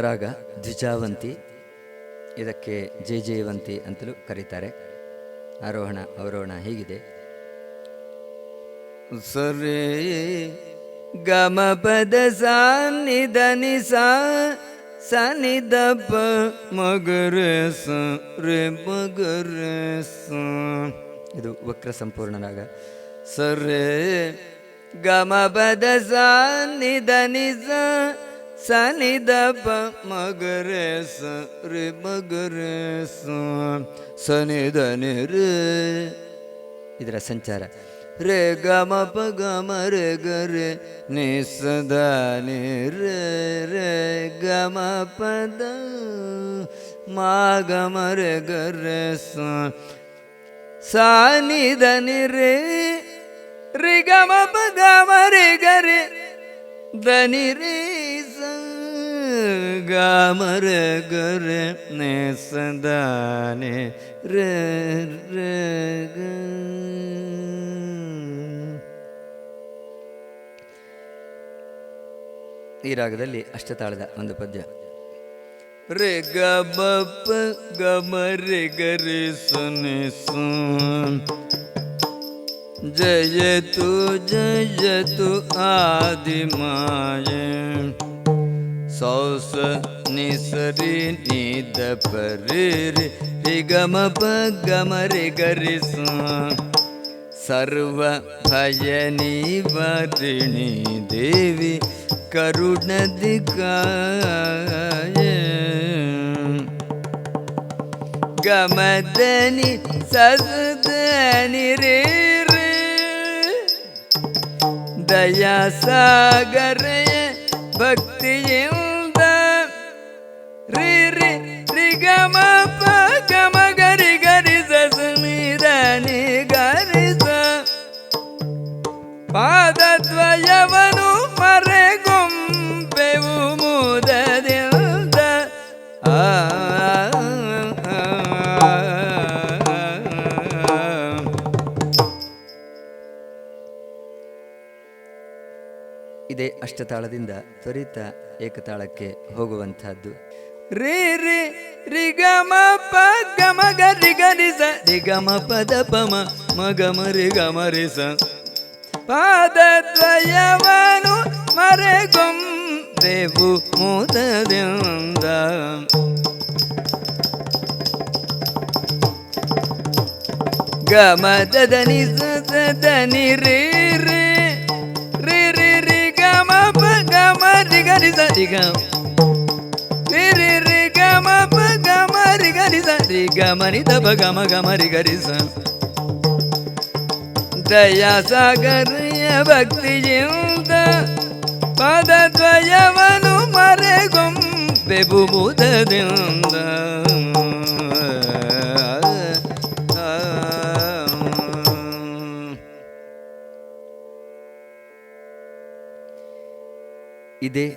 ರಾಗ ದ್ವಿಜಾವಂತಿ ಇದಕ್ಕೆ ಜೈ ಜಯವಂತಿ ಅಂತಲೂ ಕರೀತಾರೆ. ಆರೋಹಣ ಅವರೋಹಣ ಹೀಗಿದೆ. ಸರಿ ಗಮ ಪದ ಸಾನಿದ ನಿಸ ಸನಿ ದಪ ಮಗರ ಸ ರೇ ಮಗರ ಸ. ಇದು ವಕ್ರ ಸಂಪೂರ್ಣ ರಾಗ. ಸರೇ ಗಮ ಪದ ಸ ರೇ ಮಗರ ಸ ಸನಿದ ನಿ ರೇ ಇದರ ಸಂಚಾರ ರೇ ಗಮ ಪ ಗಮ ರೇ ಗ ರೇ ನಿ ಸದಾ ನಿ ರೇ ರೇ ಗಮ ಪದ ಮಾ ಗಮ ರೇ ಗ ರೇ ಸ ಸಾ ನಿ ದ ನಿ ರೇ ರಿ ಗಮ ಪ ಗಮ ರೇ ಗ ರೇ ದ ನಿ ರೇ ಸ ಗಮ ರೇ ಗ. ಈ ರಾಗದಲ್ಲಿ ಅಷ್ಟತಾಳದ ಒಂದು ಪದ್ಯ. ರೇ ಗ ಬ ಪ ಗ ಮ ರೇ ಗ ಸನೆ ತು ಜಯತು ಜಯತು ಆದಿ ಮಾಯೆ ಸೌಸ ನಿಸರಿ ನಿದ ಪರಿ ರಿ ರಿ ಗಮ ಪ ಗಮ ರೆ ಗರಿ ಸ ಸರ್ವ ಭಯ ನಿವಾರಿಣಿ ದೇವಿ ಕರುಣದಿಕಾಯ ಗಮದನಿ ಸದನಿ ರೇ ರೇ ದಯಾ ಸಾಗರಯ ಭಕ್ತಿಯಿಂದ ರೀ ರೀ ರಿ ಗಮ ಪ ಗಮ ಗರಿ ಗರಿ ಸಮಿರನಿ ಗರಿ ಸ ಪಾದದ್ವಯವನು ಮರೆಗೊಂಬೆವು ಮುದದಿಂದ ಆ ಇದೇ ಅಷ್ಟತಾಳದಿಂದ ತ್ವರಿತ ಏಕತಾಳಕ್ಕೆ ಹೋಗುವಂತಹದ್ದು ರೇ ರೇ ರಿ ಗಮ ಪ ಗಮ ಗರಿ ಗರಿ ಸ ರಿ ಗಮ ಪದ ಪಮ ಮಗಮ ರಿ ಗಮ ರಿ ಸ ಪಾದದ್ವಯವನು ಮರೆಗೊಂಬೆವು ಮುದದಿಂದ ಗಮದ ನಿ ಸದನಿ ರೇ ರೇ ರೇ ರೇ ರೇ ಗಮ ಪ ಗಮ ರಿ ಗರಿ ಸ ರಿ ರಿ ಗಮ ನಿ ದ ಗಮರಿ ಗಮ ಗಮ ರಿ ಭಕ್ತಿ ಸ ದಯಾ ಸಾಗರಯ ಭಕ್ತಿಯಿಂದ ಪದದ್ವಯವನು ಮರೆಗೊಂಬೆಬು ಮುದದಿಂದ ಇದೇ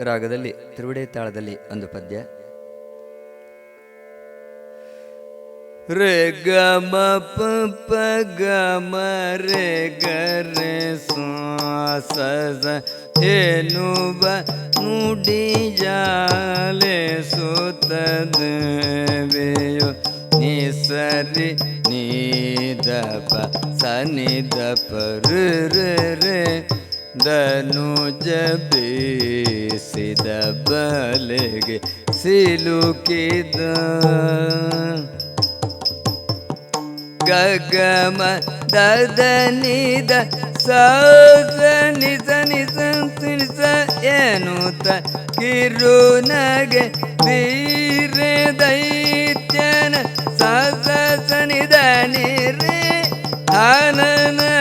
ರಾಗದಲ್ಲಿ ತಿರುವಡೆ ತಾಳದಲ್ಲಿ ಒಂದು ಪದ್ಯ. रे ग म प pa ga ma re ga re sa sa sa he नु ba nu di ja le su ta de ve yo ni sa ri ni da pa sa ni da pa re re re da nu ja be si da ba le ge si lu ki da ಗಗಮ ದದ ನಿದ ಸೌಸ ನಿಸ ನಿಸ ನಿಸ ಎನ್ನುತ್ತ ಕಿರುನಗೆ ವೀರ ದೈತ್ಯನ ಸಸ ನಿದ ನಿರೆ ಹನನವಾಯ್ತ